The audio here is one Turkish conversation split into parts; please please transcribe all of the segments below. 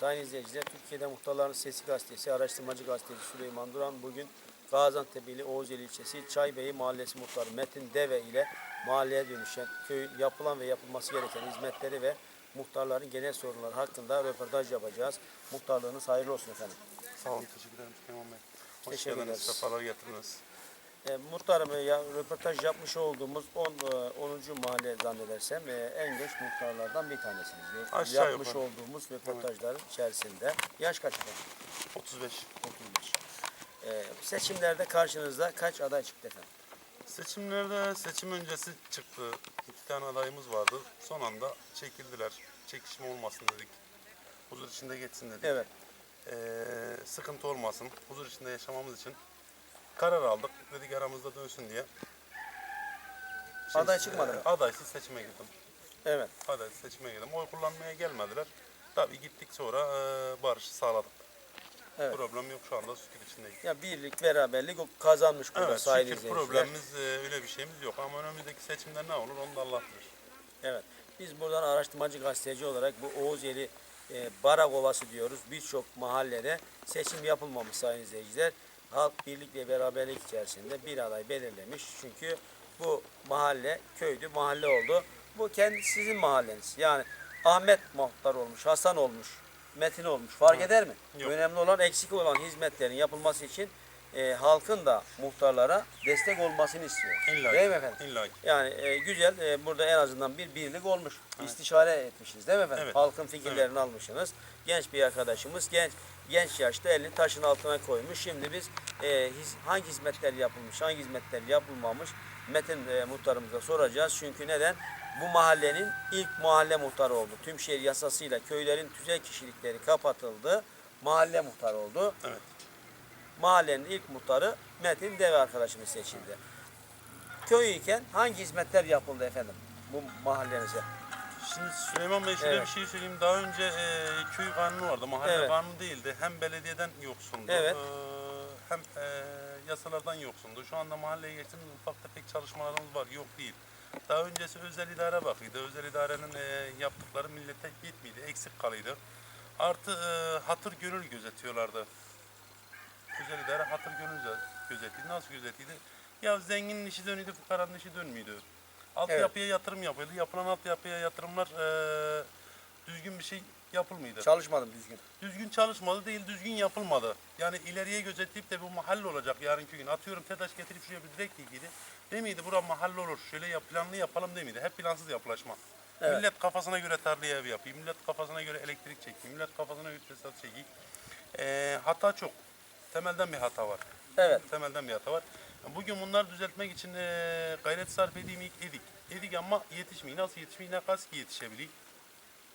Sayın izleyiciler, Türkiye'de Muhtarların Sesi Gazetesi, araştırmacı gazeteci Süleyman Duran bugün Gaziantep ili Oğuzeli ilçesi Çaybeyi Mahallesi Muhtarı Metin Deve ile mahalleye dönüşen köyün yapılan ve yapılması gereken hizmetleri ve muhtarların genel sorunları hakkında röportaj yapacağız. Muhtarlığınız hayırlı olsun efendim. Sağ olun, teşekkür ederim Süleyman Bey. Hoş Teşekkür geldiniz, ederiz. sefalar getirdiniz. E, muhtarım e, ya, röportaj yapmış olduğumuz 10. e, 10. mahalle zannedersem e, en genç muhtarlardan bir tanesiniz. E, Aşağı yapmış yukarı. olduğumuz röportajların içerisinde. Yaş kaç efendim? 35. 35. E, seçimlerde karşınızda kaç aday çıktı efendim? Seçimlerde seçim öncesi çıktı. İki tane adayımız vardı. Son anda çekildiler. Çekişme olmasın dedik. Huzur içinde geçsin dedik. Evet. Ee, sıkıntı olmasın. Huzur içinde yaşamamız için karar aldık. Dedik aramızda dönsün diye. Aday çıkmadı mı? e, Adaysız seçime girdim. Evet. Adaysız seçime girdim. Oy kullanmaya gelmediler. Tabii gittik sonra e, barışı sağladık. Evet. Problem yok şu anda şükür içindeyiz. Ya birlik, beraberlik o kazanmış burada Evet, sayın şükür problemimiz e, öyle bir şeyimiz yok ama önümüzdeki seçimler ne olur onu da Allah bilir. Evet. Biz buradan araştırmacı gazeteci olarak bu Oğuzeli e, Barak Ovası diyoruz. Birçok mahallede seçim yapılmamış sayın izleyiciler. Halk birlik ve beraberlik içerisinde bir aday belirlemiş. Çünkü bu mahalle köydü, mahalle oldu. Bu kendi sizin mahalleniz. Yani Ahmet muhtar olmuş, Hasan olmuş, Metin olmuş. Fark eder mi? Yok. Önemli olan eksik olan hizmetlerin yapılması için e, halkın da muhtarlara destek olmasını istiyor. İlla Değil mi efendim? illa. Yani e, güzel e, burada en azından bir birlik olmuş. İstişare etmişiz değil mi efendim? Evet. Halkın fikirlerini almışsınız. Genç bir arkadaşımız genç genç yaşta elini taşın altına koymuş. Şimdi biz e, his- hangi hizmetler yapılmış, hangi hizmetler yapılmamış Metin e, muhtarımıza soracağız. Çünkü neden? Bu mahallenin ilk mahalle muhtarı oldu. Tüm şehir yasasıyla köylerin tüzel kişilikleri kapatıldı. Mahalle muhtarı oldu. Evet. Mahallenin ilk muhtarı Metin Deve arkadaşımız seçildi. Köy iken hangi hizmetler yapıldı efendim bu mahallenize? Şimdi Süleyman Bey şöyle Evet. bir şey söyleyeyim. Daha önce e, köy kanunu vardı. Mahalle Evet. kanunu değildi. Hem belediyeden yoksundu. Evet. e, hem e, yasalardan yoksundu. Şu anda mahalleye geçtiğimiz ufak tefek çalışmalarımız var. Yok değil. Daha öncesi özel idare bakıydı. Özel idarenin e, yaptıkları millete yetmiydi. Eksik kalıydı. Artı e, hatır gönül gözetiyorlardı. Özel idare hatır gönül gö- gözetiydi. Nasıl gözetiydi? Ya zenginin işi dönüyordu, fukaranın işi dönmüyordu. Altyapıya yatırım yapıldı. Yapılan altyapıya yatırımlar eee, düzgün bir şey yapılmıyordu. Çalışmadım düzgün. Düzgün çalışmadı değil, düzgün yapılmadı. Yani ileriye gözetleyip de bu mahalle olacak yarınki gün. Atıyorum TEDAŞ getirip şuraya bir direk dikiydi. Demiydi bura mahalle olur, şöyle yap, planlı yapalım demiydi. Hep plansız yapılaşma. Evet. Millet kafasına göre tarlaya ev yapayım, millet kafasına göre elektrik çekeyim, millet kafasına göre tesisat çekeyim. Eee, hata çok. Temelden bir hata var. Evet. Temelden bir hata var. Bugün bunları düzeltmek için eee, gayret sarf edeyim ilk edik. Edik ama yetişmiyor. Nasıl yetişmiyor? Ne kaski yetişebiliyor.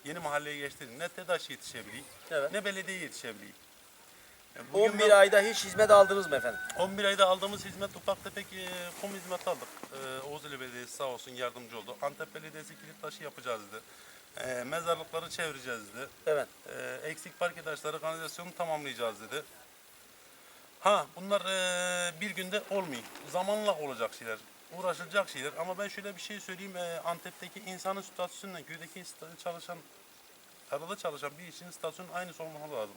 Yeni mahalleye geçti. Ne TEDAŞ yetişebiliyor. Evet. Ne belediye yetişebiliyor. E, bugün 11 ben- ayda hiç hizmet aldınız mı efendim? 11 ayda aldığımız hizmet ufak tefek e, kum hizmeti aldık. E, Oğuzeli Belediyesi sağ olsun yardımcı oldu. Antep Belediyesi kilit taşı yapacağız dedi. E, mezarlıkları çevireceğiz dedi. Evet. E, eksik parke taşları kanalizasyonu tamamlayacağız dedi. Ha bunlar e, bir günde olmuyor. Zamanla olacak şeyler. Uğraşılacak şeyler. Ama ben şöyle bir şey söyleyeyim. E, Antep'teki insanın statüsünle köydeki çalışan, tarlada çalışan bir işin statüsünün aynı olması lazım.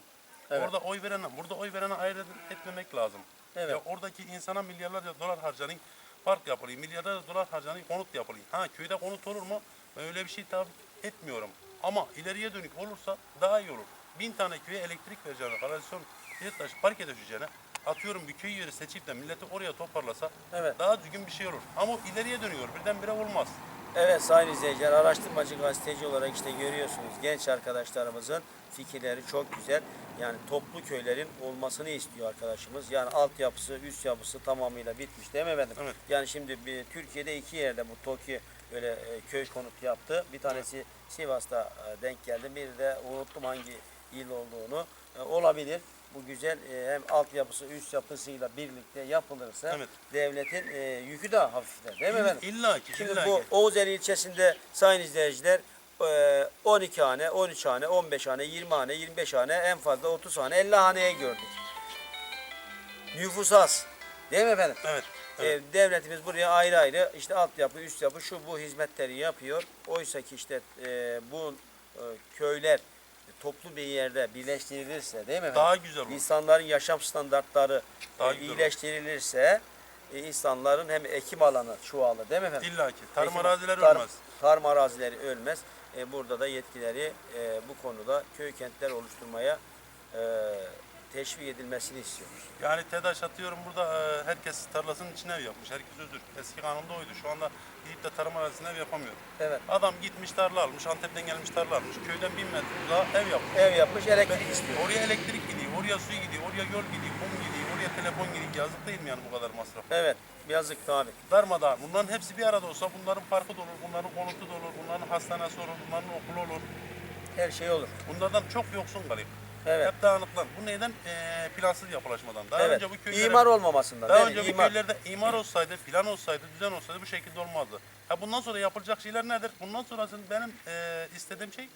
Evet. Orada oy verene, burada oy verene ayrı etmemek lazım. Evet. Ya oradaki insana milyarlarca dolar harcanıyor, park yapılıyor, milyarlarca dolar harcanıyor, konut yapılıyor. Ha köyde konut olur mu? Ben öyle bir şey tabi etmiyorum. Ama ileriye dönük olursa daha iyi olur. Bin tane köye elektrik vereceğine, kanalizasyon, kilit taşı, parke döşeceğine, atıyorum bir köy yeri seçip de milleti oraya toparlasa Evet. daha düzgün bir şey olur. Ama o ileriye dönüyor, birdenbire olmaz. Evet sayın izleyiciler, araştırmacı gazeteci olarak işte görüyorsunuz genç arkadaşlarımızın fikirleri çok güzel. Yani toplu köylerin olmasını istiyor arkadaşımız. Yani altyapısı, üst yapısı tamamıyla bitmiş değil mi efendim? Evet. Yani şimdi bir, Türkiye'de iki yerde bu TOKİ böyle e, köy konut yaptı. Bir tanesi Sivas'ta e, denk geldi. Bir de unuttum hangi il olduğunu. E, olabilir. Bu güzel e, hem altyapısı, üst yapısıyla birlikte yapılırsa Evet. devletin e, yükü de hafifler değil mi efendim? İlla ki, Şimdi illa bu ki. Oğuzeli ilçesinde sayın izleyiciler e, 12 hane, 13 hane, 15 hane, 20 hane, 25 hane, en fazla 30 hane, 50 haneye gördük. Nüfus az. Değil mi efendim? Evet. E, devletimiz buraya ayrı ayrı işte altyapı, üst yapı, şu bu hizmetleri yapıyor. Oysa ki işte e, bu bir yerde birleştirilirse değil mi efendim? Daha güzel olur. İnsanların yaşam standartları Daha e, güzel iyileştirilirse e, insanların hem ekim alanı çoğalır değil mi efendim? İlla ki. Tarım Ekim- arazileri tarım- ölmez. Tarım arazileri ölmez. E, burada da yetkileri e, bu konuda köy kentler oluşturmaya e, teşvik edilmesini istiyoruz. Yani TEDAŞ atıyorum burada e, herkes tarlasının içine ev yapmış. Herkes özür. Eski kanunda oydu. Şu anda gidip de tarım arazisine ev yapamıyor. Evet. Adam gitmiş tarla almış. Antep'ten gelmiş tarla almış. Köyden bin metre uzağa ev yapmış. Ev yapmış Ben- elektrik istiyor. Oraya elektrik gidiyor, oraya su gidiyor, oraya yol gidiyor, kum gidiyor, oraya telefon gidiyor. Yazık değil mi yani bu kadar masraf? Evet. Yazık abi. Darmadağın. Bunların hepsi bir arada olsa bunların parkı da olur, bunların konutu da olur, bunların hastanesi olur, bunların okulu olur. Her şey olur. Bunlardan çok yoksun garip. Evet. Hep dağınıklar. Bu neyden? Ee, plansız yapılaşmadan. Daha evet. önce bu köylere, İmar olmamasından. daha önce mi? bu İmar. köylerde imar olsaydı, plan olsaydı, düzen olsaydı bu şekilde olmazdı. Ha bundan sonra yapılacak şeyler nedir? Bundan sonrasını benim ee, istediğim şey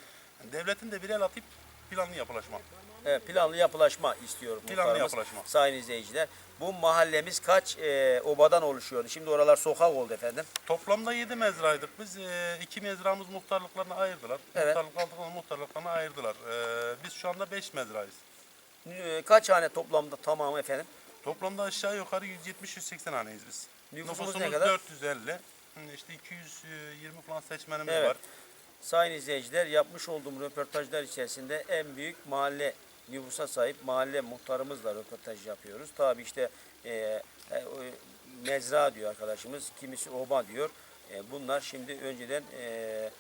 devletin de bir el atıp planlı yapılaşma. Evet, planlı yapılaşma istiyorum. Planlı yapılaşma. Sayın izleyiciler. Bu mahallemiz kaç e, obadan oluşuyordu? Şimdi oralar sokak oldu efendim. Toplamda 7 mezraydık. Biz e, iki mezramız muhtarlıklarına ayırdılar. Evet. Muhtarlık aldıklarını muhtarlıklarına ayırdılar. E, biz şu anda 5 mezrayız. E, kaç hane toplamda tamamı efendim? Toplamda aşağı yukarı 170-180 haneyiz biz. Nüfusumuz ne Nüfusumuz kadar? 450. Hı, İşte 220 falan seçmenimiz Evet. var. Sayın izleyiciler yapmış olduğum röportajlar içerisinde en büyük mahalle nüfusa sahip mahalle muhtarımızla röportaj yapıyoruz. Tabi işte e, e, mezra diyor arkadaşımız, kimisi oba diyor. E, bunlar şimdi önceden e,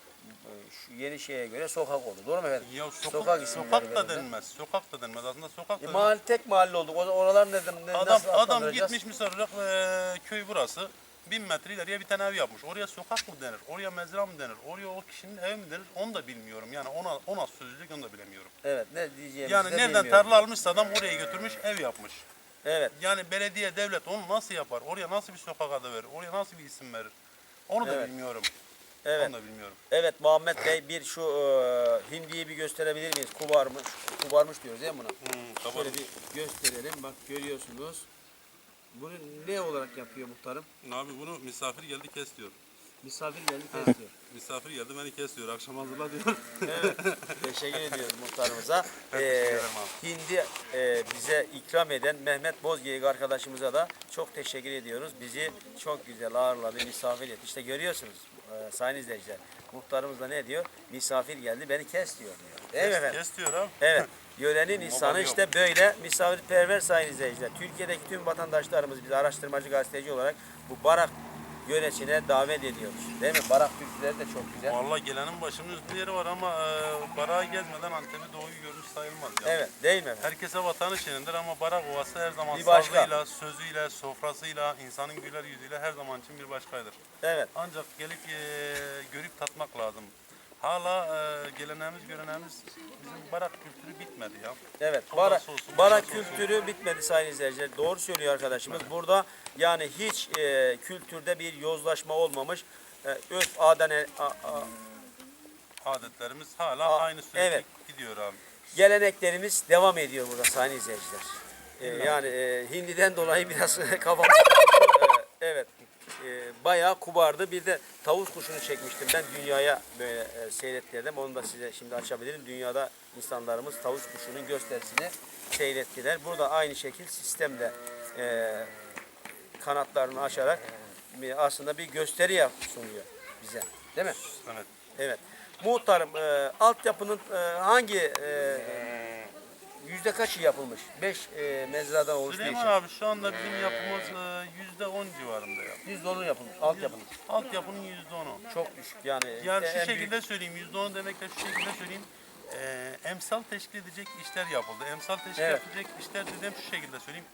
şu yeni şeye göre sokak oldu. Doğru mu efendim? Ya sokak, Sokak sokak, da denmez. Sokak da denmez. Aslında sokak E, da mahalle tek mahalle olduk. Oralar ne, Adam, nasıl adam gitmiş olarak e, köy burası. Bin metre ileriye bir tane ev yapmış. Oraya sokak mı denir? Oraya mezra mı denir? Oraya o kişinin evi mi denir? Onu da bilmiyorum. Yani ona ona sözlük onu da bilemiyorum. Evet ne diyeceğimizi Yani de nereden bilmiyorum. tarla almışsa adam oraya götürmüş ev yapmış. Evet. Yani belediye, devlet onu nasıl yapar? Oraya nasıl bir sokak adı verir? Oraya nasıl bir isim verir? Onu da Evet. bilmiyorum. Evet. Onu da bilmiyorum. Evet Muhammed Bey bir şu e, hindiyi bir gösterebilir miyiz? Kubarmış. Kubarmış diyoruz değil mi buna? Hmm, Şöyle bir gösterelim. Bak görüyorsunuz. Bunu ne olarak yapıyor muhtarım? Abi bunu misafir geldi kes diyor. Misafir geldi kes diyor. Misafir geldi beni kes diyor. Akşam hazırla diyor. Evet. Teşekkür ediyoruz muhtarımıza. Ee, hindi e, bize ikram eden Mehmet Bozgeyik arkadaşımıza da çok teşekkür ediyoruz. Bizi çok güzel ağırladı, misafir etti. İşte görüyorsunuz e, sayın izleyiciler. Muhtarımız da ne diyor? Misafir geldi beni kes diyor. diyor. Değil mi efendim? kes diyor abi. Evet. Yörenin insanı işte böyle misafirperver sayın izleyiciler. Türkiye'deki tüm vatandaşlarımız biz araştırmacı gazeteci olarak bu barak yöresine davet ediyoruz. Değil mi? Barak türküleri de çok güzel. Vallahi gelenin başımın üstünde yeri var ama e, barağı gezmeden Antep'i doğuyu görmüş sayılmaz. ya. Evet değil mi efendim? Herkese vatanı şirindir ama Barak Ovası her zaman Bir başka. sazıyla, sözüyle, sofrasıyla, insanın güler yüzüyle her zaman için bir başkadır. Evet. Ancak gelip e, görüp tatmak lazım. Hala e, geleneğimiz, göreneğimiz bizim Barak kültürü bitmedi ya. Evet. Bara, olsun, bara çok olsa olsun. kültürü bitmedi sayın izleyiciler. Doğru söylüyor arkadaşımız. Burada yani hiç e, kültürde bir yozlaşma olmamış. E, örf adane, a- a- Adetlerimiz hala Aa, aynı sürekli evet. gidiyor abi. geleneklerimiz devam ediyor burada sayın izleyiciler. E, yani e, hindiden dolayı biraz kafam e, evet e, bayağı kubardı. Bir de tavus kuşunu çekmiştim ben dünyaya böyle e, seyrettirdim. Onu da size şimdi açabilirim. Dünyada insanlarımız tavus kuşunun gösterisini seyrettiler. Burada aynı şekil sistemle e, kanatlarını açarak bir- aslında bir gösteri yap sunuyor bize. Değil mi? Evet. Evet. Muhtarım e, altyapının e, hangi e, yüzde kaçı yapılmış? Beş e, mezradan oluştuğu Süleyman için. abi şu anda bizim yapımız %10'u yapılmış, altyapının. Altyapının yüzde onu. Çok düşük yani. Yani e, şu en büyük- şekilde söyleyeyim, yüzde onu demekle şu şekilde söyleyeyim. Eee emsal teşkil edecek işler yapıldı. Emsal teşkil Evet. edecek işler dediğim şu şekilde söyleyeyim.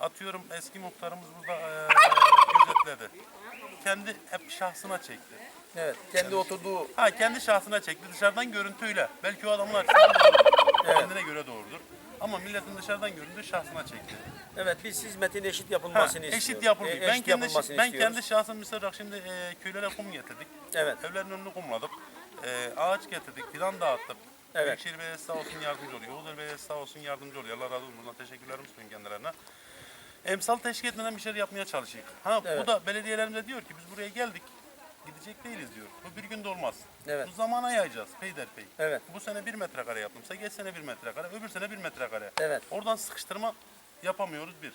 Atıyorum eski muhtarımız burada eee gözetledi. Kendi hep şahsına çekti. Evet, kendi oturduğu Ha kendi şahsına çekti dışarıdan görüntüyle. Belki o adamlar kendine göre doğrudur. Ama milletin dışarıdan göründüğü şahsına çekti. evet biz hizmetin eşit Ha, yapılmasını istiyoruz. eşit yapılıyor. E, ben eşit kendi yapılmasını ben istiyoruz. kendi şahsım olarak şimdi eee köylere kum getirdik. Evet. Evlerin önünü kumladık. Eee ağaç getirdik, fidan dağıttık. Evet. Büyükşehir Belediyesi sağ olsun yardımcı oluyor. Oğuzlar Belediyesi sağ olsun yardımcı oluyor. Allah razı olsun. Buradan teşekkürlerimi sunuyorum kendilerine. Emsal teşkil etmeden bir şeyler yapmaya çalışıyoruz. Ha Evet. bu da belediyelerimize diyor ki biz buraya geldik. Gidecek değiliz diyor. Bu bir günde olmaz. Evet. Bu zamana yayacağız peyderpey. Evet. Bu sene bir metrekare yaptımsa geç sene bir metrekare, öbür sene bir metrekare. Evet. Oradan sıkıştırma yapamıyoruz bir.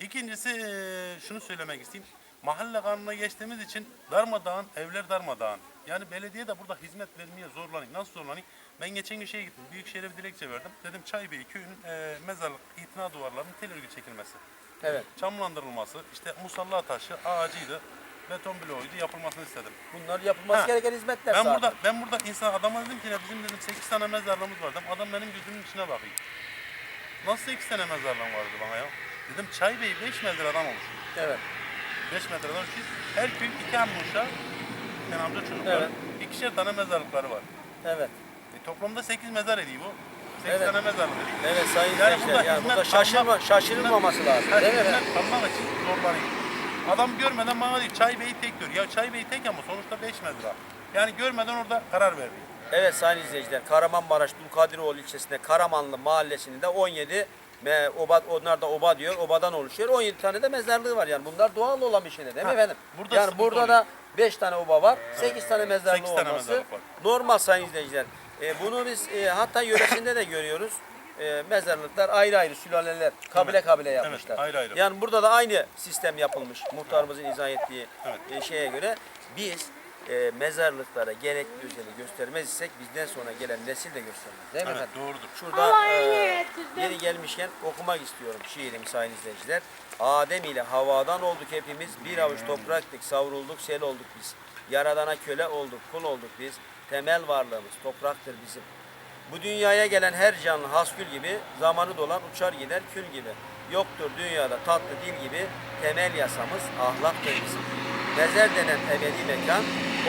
İkincisi eee, şunu söylemek isteyeyim. Mahalle kanununa geçtiğimiz için darmadağın, evler darmadağın. Yani belediye de burada hizmet vermeye zorlanıyor. Nasıl zorlanıyor? Ben geçen gün şeye gittim. Büyükşehir'e bir dilekçe verdim. Dedim Çaybey köyünün eee mezarlık itina duvarlarının tel örgü çekilmesi. Evet. Çamlandırılması, işte musalla taşı, ağacıydı, beton bloğuydu yapılmasını istedim. Bunlar yapılması Ha. gereken hizmetler Ben zaten. burada ben burada insan adama dedim ki ne bizim dedim 8 tane mezarlığımız var dedim. Adam benim gözümün içine bakıyor. Nasıl 8 tane mezarlığım vardı bana ya? Dedim Çay Bey 5 metreden oluşuyor. Evet. 5 metreden oluşuyor. Her köy iki amca uşağı, bir tane amca çocuklar. Evet. İkişer tane mezarlıkları var. Evet. E, toplamda 8 mezar ediyor bu. 8 Evet. tane mezarlık ediyor. Evet sayın Yani izleyiciler. burada Yani hizmet burada şaşırma, şaşırılmaması lazım. Her hizmet almak için zorlanıyor. Adam görmeden bana diyor Çay Bey'i tek diyor. Ya Çay Bey tek ama sonuçta 5 metre. Yani görmeden orada karar verdi. Evet sayın izleyiciler. Kahramanmaraş Dulkadiroğlu ilçesinde Karamanlı mahallesinde 17 me, oba, onlar da oba diyor. Obadan oluşuyor. 17 tane de mezarlığı var yani. Bunlar doğal olan bir şeyler değil mi Ha, efendim? burada yani burada oluyor. da 5 tane oba var. 8 tane mezarlığı Sekiz tane olması mezarlık var. normal sayın izleyiciler. E, bunu biz e, hatta yöresinde de görüyoruz. E, mezarlıklar ayrı ayrı sülaleler kabile Evet. kabile Evet, yapmışlar. ayrı ayrı. Yani burada da aynı sistem yapılmış. Muhtarımızın izah ettiği Evet. e, şeye göre biz e, mezarlıklara gerekli özeni göstermez isek bizden sonra gelen nesil de göstermez. Değil mi Evet efendim? doğrudur. Şurada e, yeri gelmişken okumak istiyorum şiirimi sayın izleyiciler. Adem ile havadan olduk hepimiz, bir avuç topraktık, savrulduk, sel olduk biz. Yaradana köle olduk, kul olduk biz. Temel varlığımız topraktır bizim. Bu dünyaya gelen her canlı haskül gibi, zamanı dolan uçar gider kül gibi. Yoktur dünyada tatlı dil gibi, temel yasamız ahlaktır bizim. Mezar denen ebedi mekan,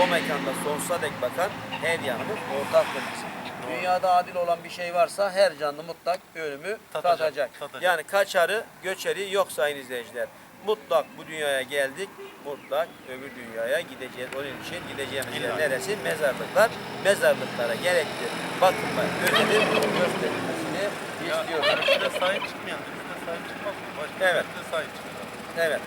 o mekanda sonsuza dek bakan her yanımız ortaktır bizim. Dünyada adil olan bir şey varsa her canlı mutlak ölümü Tadacak, tadacak. tadacak. Yani kaçarı, göçeri yok sayın izleyiciler. Mutlak bu dünyaya geldik, mutlak öbür dünyaya gideceğiz. Onun için gideceğimiz yer neresi? Mezarlıklar. Mezarlıklara gerekli bakımla önemi gösterilmesini Ya istiyoruz. bize sahip çıkmayan bize sahip çıkmaz mı? Başka Evet. bize sahip çıkacak. Evet.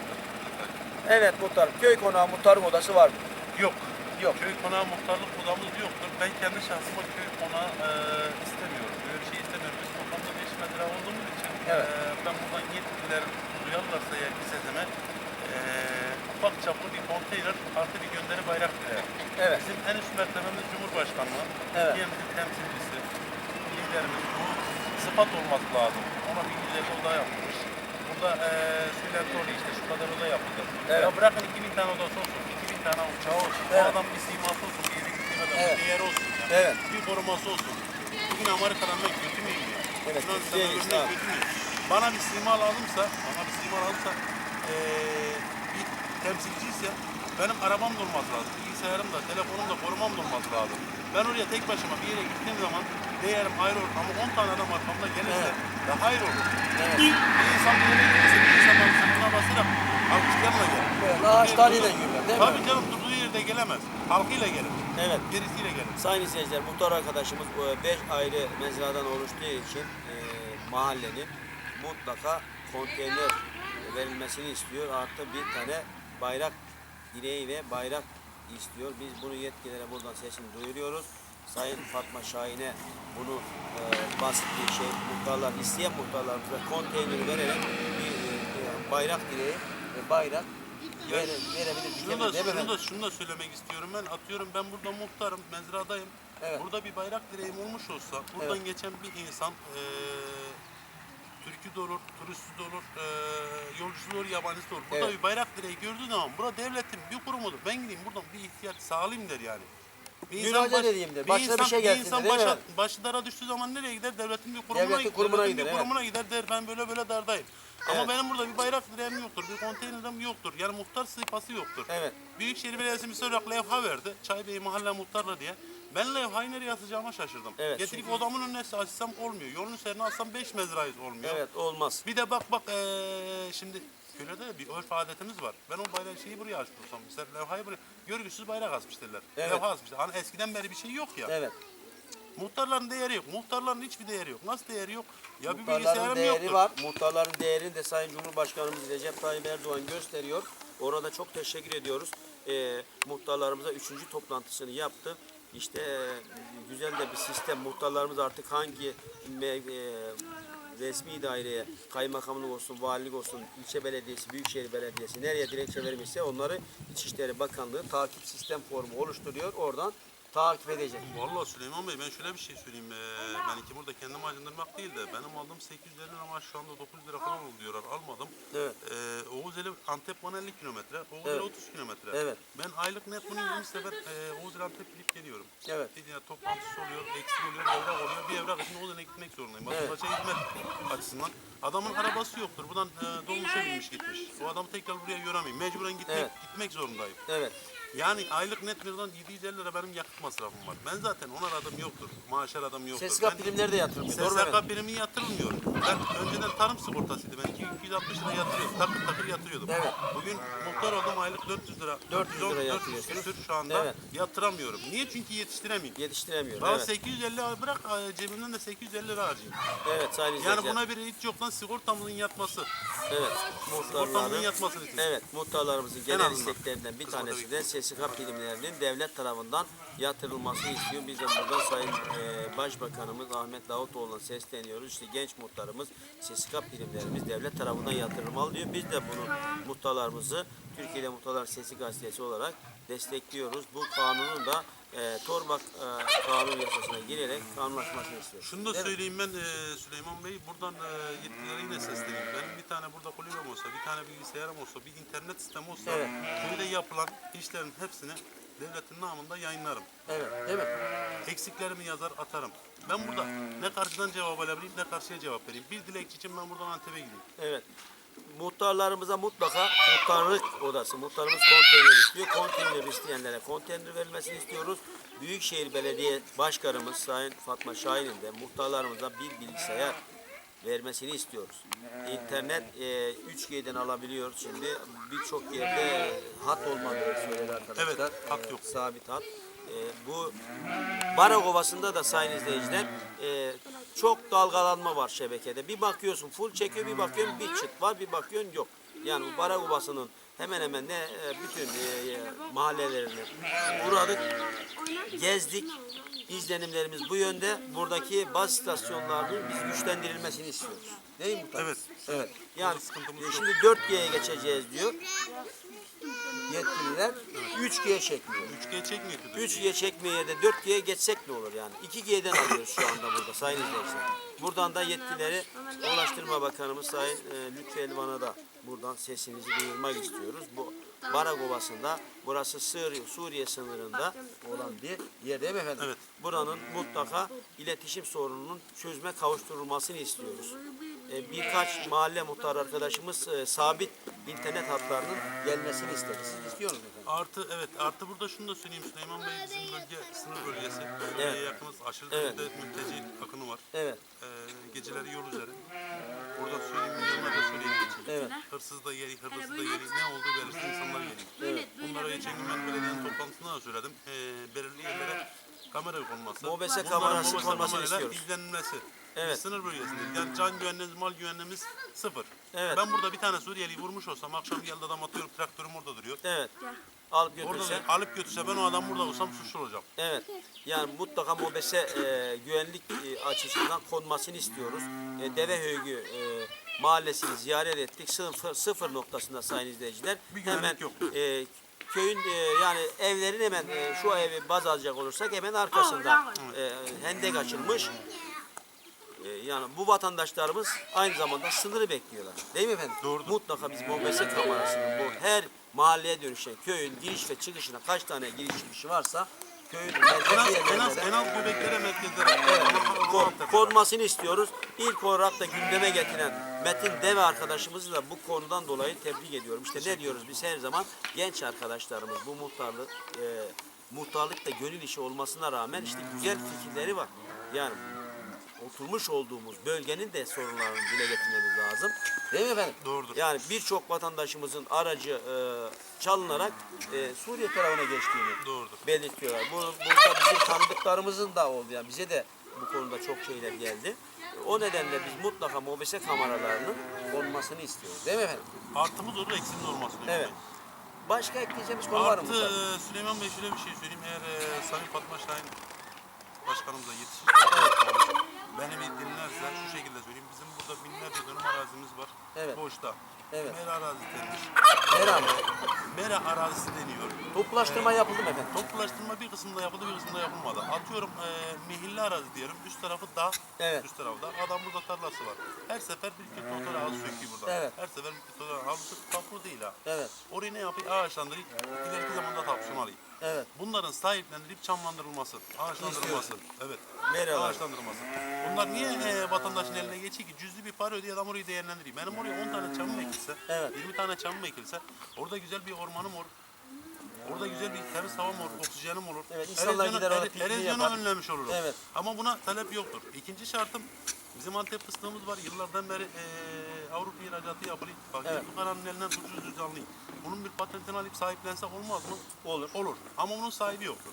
Evet muhtar. Köy konağı muhtarın odası var mı? Yok. Yok. Köy konağı muhtarlık odamız yoktur. Ben kendi şahsıma köy konağı e, istemiyorum. Böyle bir şey istemiyorum. Biz toplamda 5 metre olduğumuz için Evet. e, ben buradan yetkililer duyarlarsa eğer ki sesime e, ufak çaplı bir konteyner artı bir gönderi bayrak direği. Evet. Bizim en üst mertebemiz Cumhurbaşkanlığı. Evet. Türkiye'mizin temsilcisi, liderimiz bu sıfat olması lazım. Ona güzel oda yapılmış. Burada eee Süleyman işte şu kadar oda yapıldı. Evet. Ya bırakın 2000 tane odası olsun, 2000 tane uçağı olsun. Evet. O adam bir siması olsun, bir adam Evet. bir değeri olsun. ya. Evet. Bir koruması olsun. Bugün Amerika'dan ben kötü mü gidiyor? Evet, Yunanistan'dan ben kötü müyüm? Bana bir sima lazımsa, bana bir sima lazımsa eee bir temsilciyse benim arabam da olması lazım. Bilgisayarım da, telefonum da, korumam da olması lazım. Ben oraya tek başıma bir yere gittiğim zaman değerim ayrı olur. Ama 10 tane adam arkamda gelirse Evet. daha ayrı olur. Evet. Bir insan bir yere gelirse bir insan bana sırtına basarak alkışlarla gelir. Evet, ağaç taliyle geliyor, değil mi? Tabii canım durduğu yerde gelemez. Halkıyla gelir. Evet. Gerisiyle gelir. Sayın izleyiciler, muhtar arkadaşımız 5 ayrı mezradan oluştuğu için e, mahallenin mutlaka konteyner verilmesini istiyor. Artı bir tane bayrak direği ve bayrak istiyor. Biz bunu yetkililere buradan sesini duyuruyoruz. Sayın Fatma Şahin'e bunu e, basit bir şey muhtarlar, isteyen muhtarlarımıza konteyneri vererek bir e, bayrak direği ve bayrak vere, verebilir. Şunu da, şunu da, şunu da söylemek istiyorum ben. Atıyorum ben burada muhtarım, mezradayım. Evet. Burada bir bayrak direğim olmuş olsa, buradan Evet. geçen bir insan eee Türk'ü de olur, turisti de olur, eee yolcusu da olur, yabancısı da olur. Burada Evet. bir bayrak direği gördüğü zaman burada devletin bir kurumudur. Ben gideyim buradan bir ihtiyaç sağlayayım der yani. Bir Müracaat edeyim der. Başına bir şey gelsin insan değil mi? başa, başı dara düştüğü zaman nereye gider? Devletin bir kurumuna, Devletin gider. kurumuna Devletin gider, bir evet. kurumuna gider der ben böyle böyle dardayım. Ama Evet. benim burada bir bayrak direğim yoktur, bir konteynerim yoktur. Yani muhtar sıfası yoktur. Evet. Büyükşehir Belediyesi bir olarak levha verdi. Çaybey Mahalle Muhtarla diye. Ben levhayı nereye asacağıma şaşırdım. Evet, Getirip çünkü- odamın önüne açsam olmuyor. Yolun üzerine assam 5 mezrayız olmuyor. Evet olmaz. Bir de bak bak eee, şimdi kölede bir örf adetimiz var. Ben o bayrak şeyi buraya açtırsam, mesela levhayı buraya, görgüsüz bayrak asmış derler. Evet. Levha asmışlar. Hani eskiden beri bir şey yok ya. Evet. Muhtarların değeri yok. Muhtarların hiçbir değeri yok. Nasıl değeri yok? Ya bir Muhtarların bilgisayarım değeri yoktur. var. Muhtarların değerini de Sayın Cumhurbaşkanımız Recep Tayyip Erdoğan gösteriyor. Orada çok teşekkür ediyoruz. e, muhtarlarımıza üçüncü toplantısını yaptı. İşte güzel de bir sistem. Muhtarlarımız artık hangi e, resmi daireye, kaymakamlık olsun, valilik olsun, ilçe belediyesi, büyükşehir belediyesi nereye dilekçe vermişse onları İçişleri Bakanlığı takip sistem formu oluşturuyor. Oradan takip edecek. Vallahi Süleyman Bey ben şöyle bir şey söyleyeyim. Ee, benimki burada kendimi acındırmak değil de benim aldığım 800 lira ama şu anda 900 lira falan oldu diyorlar. Almadım. Evet. Ee, Oğuzeli Antep bana 50 kilometre. Oğuzeli Evet. 30 kilometre. Evet. Ben aylık net bunu 20 sefer e, Oğuzeli Antep gidip geliyorum. Evet. Yani toplantısı oluyor, eksik oluyor, evrak oluyor. Bir evrak için Oğuzeli'ne gitmek zorundayım. Evet. Vatandaşa hizmet açısından. Adamın arabası yoktur. Buradan e, dolmuşa binmiş gitmiş. O adamı tekrar buraya yoramayayım. Mecburen gitmek, Evet. gitmek zorundayım. Evet. Yani aylık net birden 750 lira benim yakıt masrafım var. Ben zaten ona adım yoktur. Maaş aradım yoktur. SSK Ben- primleri de yatırılmıyor. SSK primi yatırılmıyor. Ben önceden tarım sigortasıydı. Ben 260 lira yatırıyordum. Takır takır yatırıyordum. Evet. Bugün muhtar oldum aylık 400 lira. 400 lira 400 yatırıyorsunuz. küsür şu anda Evet. yatıramıyorum. Niye? Çünkü yetiştiremiyorum. Yetiştiremiyor. Bana Evet. 850 al- bırak e, cebimden de 850 lira harcayayım. Evet sayın Yani buna bir hiç yoktan sigortamızın yatması. Evet. Sigortamızın Muhtarların, yatmasını istiyorum. evet, muhtarlarımızın genel azından. isteklerinden bir tanesi de SSK primlerinin devlet tarafından yatırılmasını istiyor. Biz de buradan Sayın e, Başbakanımız Ahmet Davutoğlu'na sesleniyoruz. İşte genç muhtarımız SSK primlerimiz devlet tarafından yatırılmalı diyor. Biz de bunu muhtarlarımızı Türkiye'de Muhtarlar Sesi Gazetesi olarak destekliyoruz. Bu kanunun da e, Torbak e, kanun yasasına girerek kanunlaşmasını istiyoruz. Şunu da Değil mi? söyleyeyim ben e, Süleyman Bey buradan e, yetkililere yine sesleneyim. Benim bir tane burada kulübem olsa, bir tane bilgisayarım olsa, bir internet sistemi olsa Evet. köyde yapılan işlerin hepsini devletin namında yayınlarım. Evet, değil mi? Eksiklerimi yazar atarım. Ben burada ne karşıdan cevap alabileyim ne karşıya cevap vereyim. Bir dilekçe için ben buradan Antep'e gideyim. Evet. Muhtarlarımıza mutlaka muhtarlık odası, muhtarımız konteyner istiyor. Konteyner isteyenlere konteyner verilmesini istiyoruz. Büyükşehir Belediye Başkanımız Sayın Fatma Şahin'in de muhtarlarımıza bir bilgisayar vermesini istiyoruz. İnternet e, 3G'den alabiliyoruz şimdi. Birçok yerde hat olmadığını söyledi arkadaşlar. Evet, hat E, yok. sabit hat. E, bu Barak Ovası'nda da sayın izleyiciler e, çok dalgalanma var şebekede. Bir bakıyorsun full çekiyor, bir bakıyorsun bir çıt var, bir bakıyorsun yok. Yani bu Barak Ovası'nın hemen hemen ne e, bütün e, e, mahallelerini uğradık, gezdik. İzlenimlerimiz bu yönde. Buradaki baz istasyonlarının biz güçlendirilmesini istiyoruz. Değil mi? Evet. Evet. Yani e, şimdi 4G'ye geçeceğiz diyor. Yetkililer 3G çekmiyor. 3G çekmiyor ki. 3G çekmeye de 4G'ye geçsek ne olur yani? 2G'den alıyoruz şu anda burada sayın izleyiciler. Buradan da yetkileri Ulaştırma Bakanımız Sayın e, Lütfü Elvan'a da buradan sesimizi duyurmak istiyoruz. Bu Barak Ovası'nda burası Suriye, Suriye sınırında olan bir yer değil mi efendim? Evet. Buranın mutlaka iletişim sorununun çözüme kavuşturulmasını istiyoruz. E, birkaç mahalle muhtar arkadaşımız e, sabit internet hatlarının gelmesini istedi. Siz istiyor musunuz efendim? Artı evet artı burada şunu da söyleyeyim Süleyman Bey bizim bölge sınır bölgesi. Evet. Bölgeye yakınız aşırı Evet. derecede mülteci akını var. Evet. Ee, geceleri yol üzeri. Burada söyleyeyim milyonlar da söyleyeyim. Evet. Hırsız da yeri, hırsız da yeri. Ne olduğu belirsiz insanlar geliyor. Evet. Bunlara geçen gün ben belediyenin toplantısında da söyledim. Ee, belirli yerlere kamera konması. Mobese kamerası kamerayla istiyoruz. izlenilmesi. Evet. Biz sınır bölgesindeyiz. Yani can güvenliğimiz, mal güvenliğimiz sıfır. Evet. Ben burada bir tane Suriyeli'yi vurmuş olsam akşam geldi adam atıyorum traktörüm orada duruyor. Evet. Alıp Orada götürse. alıp götürse ben o adam burada olsam suçlu olacağım. Evet. Yani mutlaka MOBES'e e, güvenlik e, açısından konmasını istiyoruz. E, Devehöygü e, mahallesini ziyaret ettik. Sıfır, sıfır noktasında sayın izleyiciler. Bir güvenlik hemen yok. e, köyün e, yani evlerin hemen e, şu evi baz alacak olursak hemen arkasında e, hendek açılmış. E, yani bu vatandaşlarımız aynı zamanda sınırı bekliyorlar. Değil mi efendim? Doğrudur. Mutlaka biz MOBES'e kamerasının bu her mahalleye dönüşen köyün giriş ve çıkışına kaç tane giriş çıkışı varsa köyün En az, en az, en az merkezlere. Kon- ana- konmasını istiyoruz. İlk olarak da gündeme getiren Metin Deve arkadaşımızı da bu konudan dolayı tebrik ediyorum. İşte ne diyoruz biz her zaman genç arkadaşlarımız bu muhtarlık e, muhtarlık da gönül işi olmasına rağmen işte güzel fikirleri var. Yani oturmuş olduğumuz bölgenin de sorunlarını dile getirmemiz lazım. Değil mi efendim? Doğrudur. Yani birçok vatandaşımızın aracı e, çalınarak e, Suriye tarafına geçtiğini Doğrudur. belirtiyorlar. Bu, burada bizim tanıdıklarımızın da oldu. Yani bize de bu konuda çok şeyler geldi. O nedenle biz mutlaka mobese kameralarının olmasını istiyoruz. Değil mi efendim? Artımız olur, eksimiz olmaz. Evet. Başka ekleyeceğimiz konu var mı? Artı e, Süleyman Bey şöyle bir şey söyleyeyim. Eğer e, Sayın Fatma Şahin başkanımıza yetişirse beni bir dinlerse şu şekilde söyleyeyim. Bizim burada binlerce dönüm arazimiz var. Evet. Boşta. Evet. Mera arazi denir. Herhalde. Mera arazisi deniyor. Toplaştırma yapıldı mı efendim? Toplaştırma bir kısmında yapıldı bir kısmında yapılmadı. Atıyorum e, mehilli arazi diyelim. Üst tarafı dağ. Evet. Üst tarafı dağ. Adam burada tarlası var. Her sefer bir iki motor ağzı söküyor burada. Evet. Her sefer bir iki motor ağzı. Halbuki tapulu değil ha. Evet. Orayı ne yapıyor? Ağaçlandırıp ileriki zamanda tapşımalıyım. Evet. Bunların sahiplendirilip çamlandırılması, ağaçlandırılması. Evet. Meralar. Ağaçlandırılması. Bunlar niye e, vatandaşın eline geçiyor ki? Cüzlü bir para ödüyor adam orayı değerlendiriyor. Benim oraya 10 tane çamım ekilse, Evet. 20 tane çamım ekilse orada güzel bir ormanım olur. Orada güzel bir temiz havam olur, oksijenim olur. Evet, insanlar gider orada ere- erozyonu yapar. önlemiş olurum. Evet. Ama buna talep yoktur. İkinci şartım bizim Antep fıstığımız var. Yıllardan beri e, Avrupa ihracatı yapılıyor. Fakir Evet. fukaranın elinden ucuz canlıyım. Bunun bir patentini alıp sahiplense olmaz mı? Olur. Olur. Ama bunun sahibi yoktur.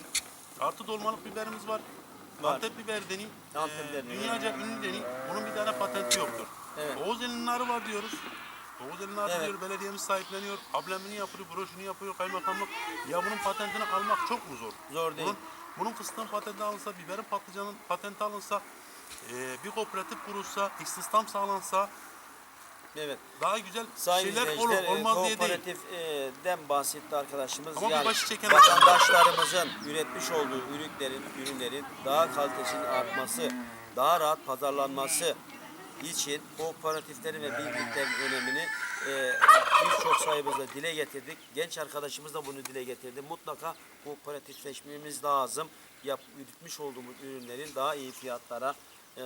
Artı dolmalık biberimiz var. Var. Antep biber deneyim. Antep biber deneyim. dünyaca ünlü deneyim. Bunun bir tane patenti yoktur. Evet. Oğuz elinin narı var diyoruz. Oğuz elinin narı Evet. diyor, belediyemiz sahipleniyor. Ablemini yapıyor, broşunu yapıyor, kaymakamlık. Ya bunun patentini almak çok mu zor? Zor değil. Bunun, bunun fıstığın patenti alınsa, biberin patlıcanın patenti alınsa, e, bir kooperatif kurulsa, istihdam sağlansa Evet. daha güzel Sayın şeyler olur. e, Olmaz diye değil. kooperatiften bahsetti arkadaşımız. Ama yani başı çeken- vatandaşlarımızın üretmiş olduğu ürünlerin, ürünlerin daha kalitesinin artması, daha rahat pazarlanması için kooperatiflerin ve birliklerin önemini e, birçok sayımızda dile getirdik. Genç arkadaşımız da bunu dile getirdi. Mutlaka kooperatifleşmemiz lazım. Yap, üretmiş olduğumuz ürünlerin daha iyi fiyatlara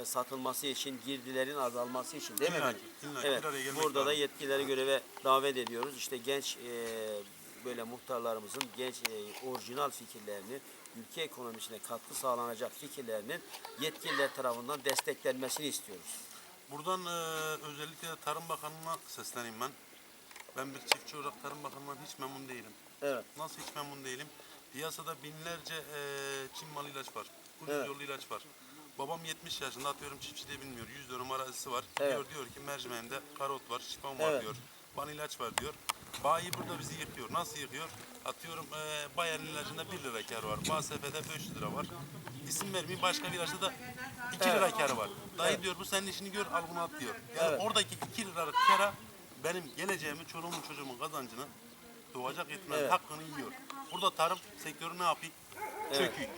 e, satılması için, girdilerin azalması için değil mi İlla efendim? ki, illa ki. Evet. Burada da lazım. yetkilileri göreve davet ediyoruz. İşte genç e, böyle muhtarlarımızın genç e, orijinal fikirlerini, ülke ekonomisine katkı sağlanacak fikirlerinin yetkililer tarafından desteklenmesini istiyoruz. Buradan e, özellikle Tarım Bakanı'na sesleneyim ben. Ben bir çiftçi olarak Tarım Bakanı'ndan hiç memnun değilim. Evet. Nasıl hiç memnun değilim? Piyasada binlerce e, Çin malı ilaç var. Ucuz Evet. yollu ilaç var. Babam 70 yaşında atıyorum çiftçi de bilmiyor. 100 dönüm arazisi var. Evet. Diyor diyor ki mercimeğimde karot var, şifam var Evet. diyor. Bana ilaç var diyor. Bayi burada bizi yıkıyor. Nasıl yıkıyor? Atıyorum e, Bayer ilacında 1 lira kar var. BASF'de 500 lira var. İsim vermeyeyim başka bir ilaçta da 2 lira karı var. Dayı diyor bu senin işini gör al bunu at diyor. Yani oradaki 2 liralık kara benim geleceğimi, çoluğumun çocuğumun kazancını doğacak Evet. hakkını yiyor. Burada tarım sektörü ne yapayım? Çöküyor.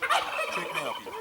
Çökme yapıyor.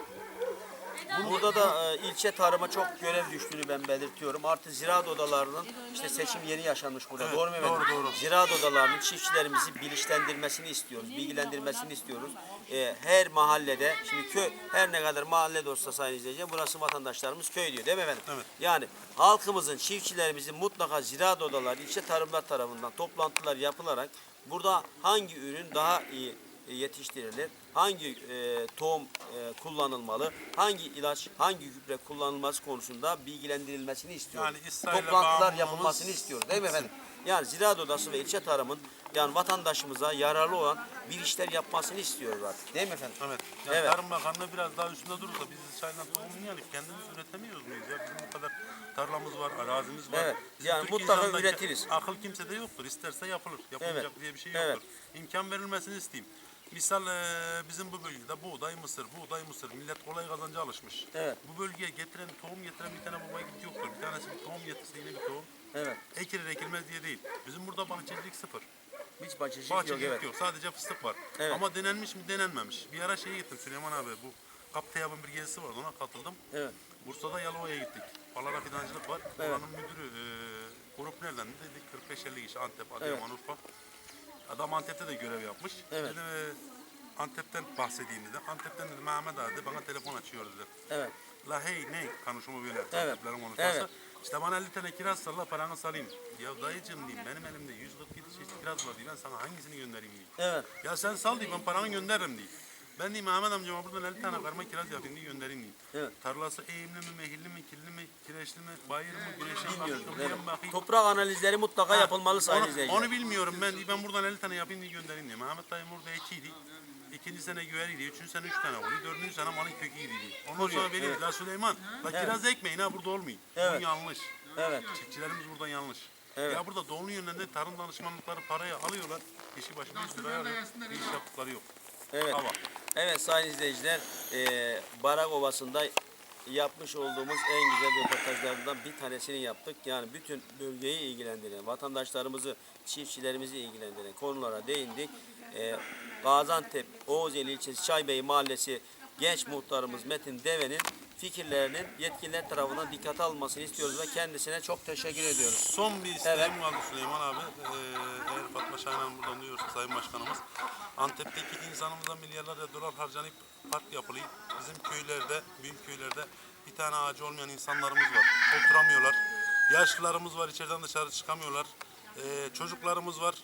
Burada da e, ilçe tarıma çok görev düştüğünü ben belirtiyorum. Artı ziraat odalarının işte seçim yeni yaşanmış burada. Evet, doğru mu efendim? doğru, doğru. Ziraat odalarının çiftçilerimizi bilinçlendirmesini istiyoruz. Bilgilendirmesini istiyoruz. E, her mahallede şimdi köy her ne kadar mahallede olsa sayın izleyiciler burası vatandaşlarımız köy diyor değil mi efendim? Evet. Yani halkımızın, çiftçilerimizin mutlaka ziraat odaları, ilçe tarımlar tarafından toplantılar yapılarak burada hangi ürün daha iyi yetiştirilir, hangi e, tohum e, kullanılmalı, hangi ilaç, hangi gübre kullanılması konusunda bilgilendirilmesini istiyoruz. Yani İsrail'e Toplantılar bağımlılığımız yapılmasını istiyoruz değil mi efendim? Yani Ziraat Odası ve ilçe tarımın yani vatandaşımıza yararlı olan bir işler yapmasını istiyoruz artık. Değil mi efendim? Evet. Yani Evet. Tarım Bakanlığı biraz daha üstünde durursa biz çayla tohumunu yani kendimiz üretemiyoruz muyuz ya? Bizim bu kadar tarlamız var, arazimiz var. Evet. Bizim Yani Türk mutlaka insanındaki üretiriz. Akıl kimsede yoktur. İsterse yapılır. Yapılmayacak Evet. diye bir şey Evet. yoktur. İmkan verilmesini isteyeyim. Misal eee, bizim bu bölgede buğday, mısır, buğday, mısır. Millet kolay kazanca alışmış. Evet. Bu bölgeye getiren, tohum getiren bir tane baba yiğit yoktur. Bir tanesi bir tohum getirse yine bir tohum. Evet. Ekilir ekilmez diye değil. Bizim burada bahçecilik sıfır. Hiç bahçecilik yok Bahçecilik evet. yok. Sadece fıstık var. Evet. Ama denenmiş mi denenmemiş. Bir ara şeye gittim Süleyman abi. Bu Kaptayab'ın bir gezisi vardı. Ona katıldım. Evet. Bursa'da Yalova'ya gittik. Balara fidancılık var. Evet. Oranın müdürü e, grup nereden dedi? 45-50 kişi Antep, Adıyaman, Urfa. Adam Antep'te de görev yapmış. Evet. Dedim e, Antep'ten bahsedeyim dedi. Antep'ten dedi Mehmet abi dedi, bana telefon açıyor dedi. Evet. La hey ne konuşumu böyle Evet. Konuşması. Evet. İşte bana 50 tane kiraz salla paranı salayım. Ya dayıcım diyeyim benim elimde 147 çeşit kiraz var diyeyim ben sana hangisini göndereyim diyeyim. Evet. Ya sen sal diyeyim ben paranı gönderirim diyeyim. Ben diyeyim Ahmet amcama buradan 50 tane karma kiraz yapayım diye göndereyim diyeyim. Evet. Tarlası eğimli mi, mehilli mi, kirli mi, kireçli mi, bayır mı, güneşli mi, bakayım. Toprak analizleri mutlaka yapılmalı sayın onu, izleyiciler. onu bilmiyorum ben ben buradan 50 tane yapayım diye göndereyim diye. Mehmet dayım burada ekiydi. İkinci sene güveriydi, üçüncü sene üç tane oluyor, dördüncü sene malın köküydü. Ondan sonra evet. la Süleyman, la kiraz ekmeyin ha burada olmuyor. Evet. Bu yanlış. Evet. Çiftçilerimiz burada yanlış. Evet. Ya burada doğunun yönünde tarım danışmanlıkları parayı alıyorlar. Kişi başına 100 liraya alıyor. Bir iş yaptıkları yok. Evet. Hava. Evet sayın izleyiciler, eee Barak Ovası'nda yapmış olduğumuz en güzel röportajlardan bir tanesini yaptık. Yani bütün bölgeyi ilgilendiren, vatandaşlarımızı, çiftçilerimizi ilgilendiren konulara değindik. Eee Gaziantep, Oğuzeli ilçesi Çaybey Mahallesi genç muhtarımız Metin Deve'nin fikirlerinin yetkililer tarafından dikkate alınmasını istiyoruz ve kendisine çok teşekkür ediyoruz. Son bir isteğim Evet. vardı Süleyman abi. Ee, eğer Fatma Şahin Hanım buradan duyuyorsa Sayın Başkanımız. Antep'teki insanımıza milyarlarca dolar harcanıp park yapılıyor. Bizim köylerde, büyük köylerde bir tane ağacı olmayan insanlarımız var. Oturamıyorlar. Yaşlılarımız var, içeriden dışarı çıkamıyorlar. Ee, çocuklarımız var.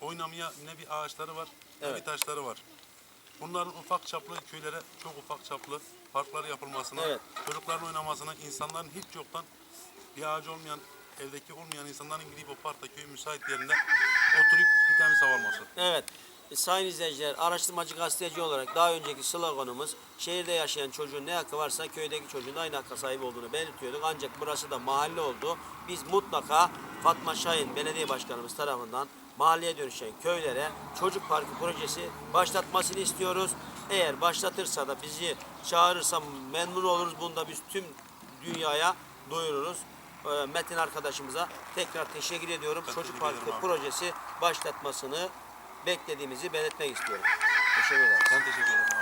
Oynamaya ne bir ağaçları var, ne Evet. bir taşları var. Bunların ufak çaplı köylere çok ufak çaplı parklar yapılmasına, Evet. çocukların oynamasına, insanların hiç yoktan bir ağacı olmayan, evdeki olmayan insanların gidip o parkta köy müsait yerinde oturup bir temiz hava alması. Evet. E, Sayın izleyiciler, araştırmacı gazeteci olarak daha önceki sloganımız şehirde yaşayan çocuğun ne hakkı varsa köydeki çocuğun da aynı hakka sahip olduğunu belirtiyorduk. Ancak burası da mahalle oldu. Biz mutlaka Fatma Şahin Belediye Başkanımız tarafından mahalleye dönüşen köylere çocuk parkı projesi başlatmasını istiyoruz. Eğer başlatırsa da bizi çağırırsa memnun oluruz. Bunu da biz tüm dünyaya duyururuz. Ee, Metin arkadaşımıza tekrar teşekkür ediyorum. Ben Çocuk Parkı abi. projesi başlatmasını beklediğimizi belirtmek istiyorum. Teşekkür ederim. Ben teşekkür ederim.